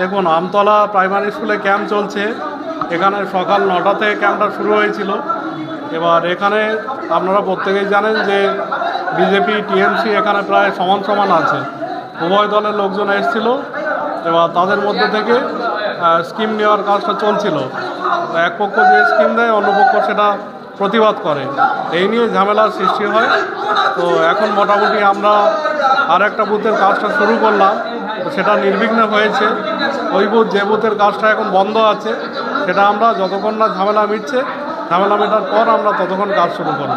দেখুন, আমতলা প্রাইমারি স্কুলে ক্যাম্প চলছে। এখানে সকাল নটা থেকে ক্যাম্পটা শুরু হয়েছিল। এবার এখানে আপনারা প্রত্যেকেই জানেন যে বিজেপি, টিএমসি এখানে প্রায় সমান সমান আছে। উভয় দলের লোকজন এসেছিল। এবার তাদের মধ্যে থেকে স্কিম নেওয়ার কাজটা চলছিল। এক পক্ষ যে স্কিম দেয়, অন্য পক্ষ সেটা প্রতিবাদ করে। এই নিয়ে ঝামেলার সৃষ্টি হয়। তো এখন মোটামুটি আমরা আর একটা বুথের কাজটা শুরু করলাম। সেটা নির্বিঘ্ন হয়েছে। ওই বুথ, যে বুথের কাজটা এখন বন্ধ আছে, সেটা আমরা যতক্ষণ না ঝামেলা মিটছে, ঝামেলা মেটার পর আমরা ততক্ষণ কাজ শুরু করব।